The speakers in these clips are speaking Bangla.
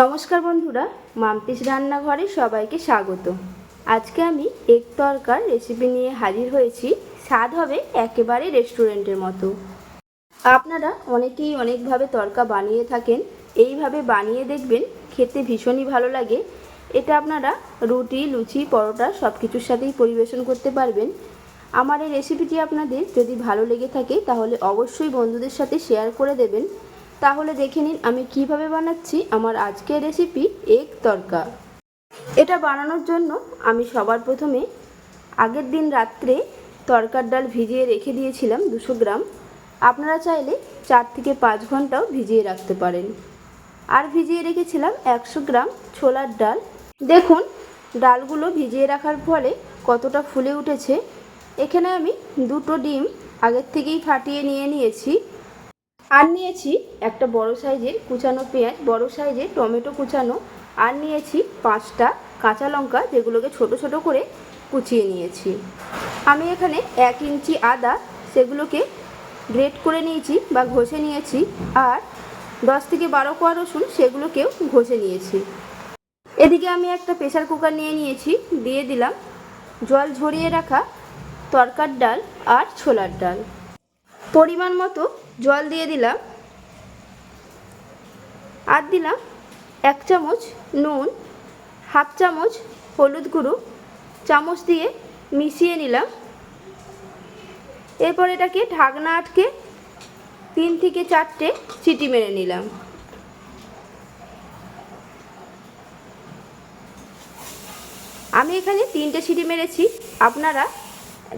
নমস্কার বন্ধুরা মাম্পিস রান্নাঘরে সবাইকে স্বাগত। আজকে আমি এক তরকার রেসিপি নিয়ে হাজির হয়েছি, স্বাদ হবে একেবারে রেস্টুরেন্টের মতো। আপনারা অনেকেই অনেকভাবে তরকা বানিয়ে থাকেন, এইভাবে বানিয়ে দেখবেন খেতে ভীষণই ভালো লাগে। এটা আপনারা রুটি, লুচি, পরোটা সব কিছুর সাথেই পরিবেশন করতে পারবেন। আমার এই রেসিপিটি আপনাদের যদি ভালো লেগে থাকে, তাহলে অবশ্যই বন্ধুদের সাথে শেয়ার করে দেবেন। তাহলে দেখে নিন আমি কীভাবে বানাচ্ছি আমার আজকের রেসিপি এগ তরকা। এটা বানানোর জন্য আমি সবার প্রথমে আগের দিন রাত্রে তরকার ডাল ভিজিয়ে রেখে দিয়েছিলাম দুশো গ্রাম। আপনারা চাইলে চার থেকে পাঁচ ঘন্টাও ভিজিয়ে রাখতে পারেন। আর ভিজিয়ে রেখেছিলাম একশো গ্রাম ছোলার ডাল। দেখুন, ডালগুলো ভিজিয়ে রাখার ফলে কতটা ফুলে উঠেছে। এখানে আমি দুটো ডিম আগের থেকেই ফাটিয়ে নিয়ে নিয়েছি। আর নিয়েছি একটা বড় সাইজের কুচানো পেঁয়াজ, বড় সাইজের টমেটো কুচানো। আর নিয়েছি পাঁচটা কাঁচা লঙ্কা যেগুলোকে ছোট ছোট করে কুচিয়ে নিয়েছি। আমি এখানে এক ইঞ্চি আদা সেগুলোকে গ্রেট করে নিয়েছি বা ঘষে নিয়েছি আর দশ থেকে বারো কোয়া রসুন সেগুলোকেও ঘষে নিয়েছি। এদিকে আমি একটা প্রেসার কুকার নিয়ে নিয়েছি, দিয়ে দিলাম জল ঝরিয়ে রাখা তরকার ডাল আর ছোলার ডাল। পরিমাণ মতো জল দিয়ে দিলাম। আর দিলাম এক চামচ নুন, হাফ চামচ হলুদ গুঁড়ো, চামচ দিয়ে মিশিয়ে নিলাম। এরপর এটাকে ঢাকনা আটকে তিন থেকে চারটে চিটি মেরে নিলাম। আমি এখানে তিনটে সিটি মেরেছি। আপনারা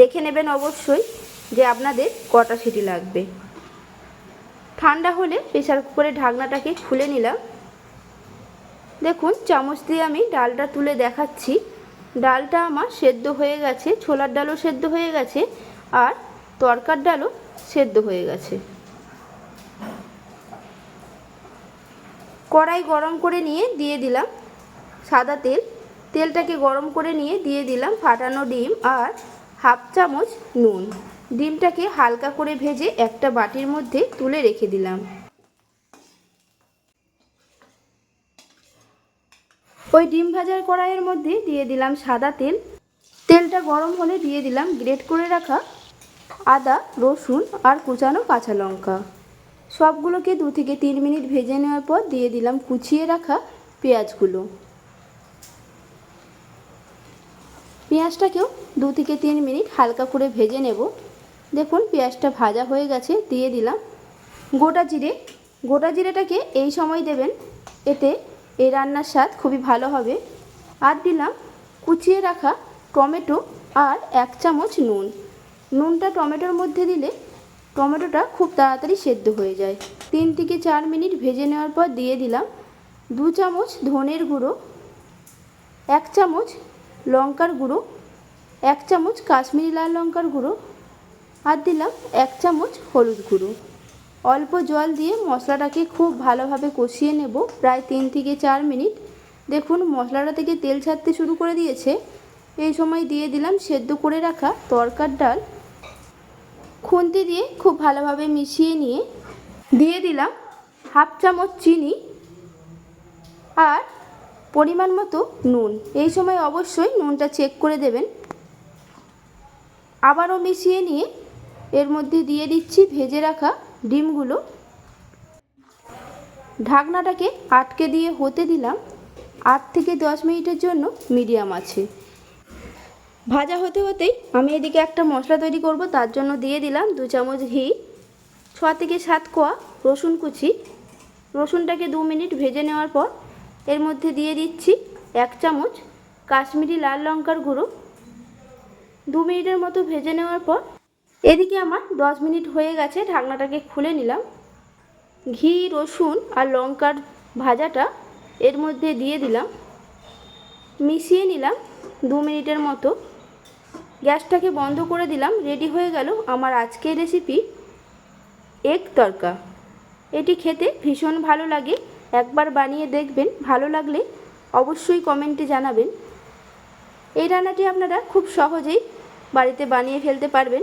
দেখে নেবেন অবশ্যই যে আপনাদের কটা সিটি লাগবে। ঠান্ডা হলে প্রেসার কুকারের ঢাকনাটাকে খুলে নিলাম। দেখুন, চামচ দিয়ে আমি ডালটা তুলে দেখাচ্ছি। ডালটা আমার সেদ্ধ হয়ে গেছে, ছোলার ডালও সেদ্ধ হয়ে গেছে, আর তরকার ডালও সেদ্ধ হয়ে গেছে। কড়াই গরম করে নিয়ে দিয়ে দিলাম সাদা তেল। তেলটাকে গরম করে নিয়ে দিয়ে দিলাম ফাটানো ডিম আর হাফ চামচ নুন। ডিমটাকে হালকা করে ভেজে একটা বাটির মধ্যে তুলে রেখে দিলাম। ওই ডিম ভাজার কড়াইয়ের মধ্যে দিয়ে দিলাম সাদা তেল। তেলটা গরম হলে দিয়ে দিলাম গ্রেট করে রাখা আদা, রসুন আর কুচানো কাঁচা লঙ্কা। সবগুলোকে দু থেকে তিন মিনিট ভেজে নেওয়ার পর দিয়ে দিলাম কুচিয়ে রাখা পেঁয়াজগুলো। পেঁয়াজটাকেও দু থেকে তিন মিনিট হালকা করে ভেজে নেব। দেখুন, পেঁয়াজটা ভাজা হয়ে গেছে, দিয়ে দিলাম। গোটা জিরে, গোটা জিরেটাকে এই সময় দেবেন, এতে এই রান্নার স্বাদ খুবই ভালো হবে। আর দিলাম কুচিয়ে রাখা টমেটো আর এক চামচ নুন। নুনটা টমেটোর মধ্যে দিলে টমেটোটা খুব তাড়াতাড়ি সেদ্ধ হয়ে যায়। তিন থেকে চার মিনিট ভেজে নেওয়ার পর দিয়ে দিলাম দু চামচ ধনের গুঁড়ো, এক চামচ লঙ্কার গুঁড়ো, এক চামচ কাশ্মীরি লাল লঙ্কার গুঁড়ো আর দিলাম এক চামচ হলুদ গুঁড়ো। অল্প জল দিয়ে মশলাটাকে খুব ভালোভাবে কষিয়ে নেব প্রায় তিন থেকে চার মিনিট। দেখুন, মশলাটা থেকে তেল ছাড়তে শুরু করে দিয়েছে। এই সময় দিয়ে দিলাম সেদ্ধ করে রাখা তরকার ডাল। খুন্তি দিয়ে খুব ভালোভাবে মিশিয়ে নিয়ে দিয়ে দিলাম হাফ চামচ চিনি আর পরিমাণ মতো নুন। এই সময় অবশ্যই নুনটা চেক করে দেবেন। আবারও মিশিয়ে নিয়ে এর মধ্যে দিয়ে দিচ্ছি ভেজে রাখা ডিমগুলো। ঢাকনাটাকে আটকে দিয়ে হতে দিলাম আট থেকে দশ মিনিটের জন্য মিডিয়াম আছে। ভাজা হতে হতেই আমি এদিকে একটা মশলা তৈরি করব, তার জন্য দিয়ে দিলাম দু চামচ ঘি, ছ থেকে সাত কোয়া রসুন কুচি। রসুনটাকে দু মিনিট ভেজে নেওয়ার পর এর মধ্যে দিয়ে দিচ্ছি এক চামচ কাশ্মীরি লাল লঙ্কার গুঁড়ো। দু মিনিটের মতো ভেজে নেওয়ার পর এদিকে আমার দশ মিনিট হয়ে গেছে, ঢাকনাটাকে খুলে নিলাম। ঘি, রসুন আর লঙ্কার ভাজাটা এর মধ্যে দিয়ে দিলাম। মিশিয়ে নিলাম দু মিনিটের মতো। গ্যাসটাকে বন্ধ করে দিলাম, রেডি হয়ে গেল আমার আজকের রেসিপি এগ তরকা। এটি খেতে ভীষণ ভালো লাগে, একবার বানিয়ে দেখবেন, ভালো লাগলে অবশ্যই কমেন্টে জানাবেন। এই রান্নাটি আপনারা খুব সহজেই বাড়িতে বানিয়ে ফেলতে পারবেন।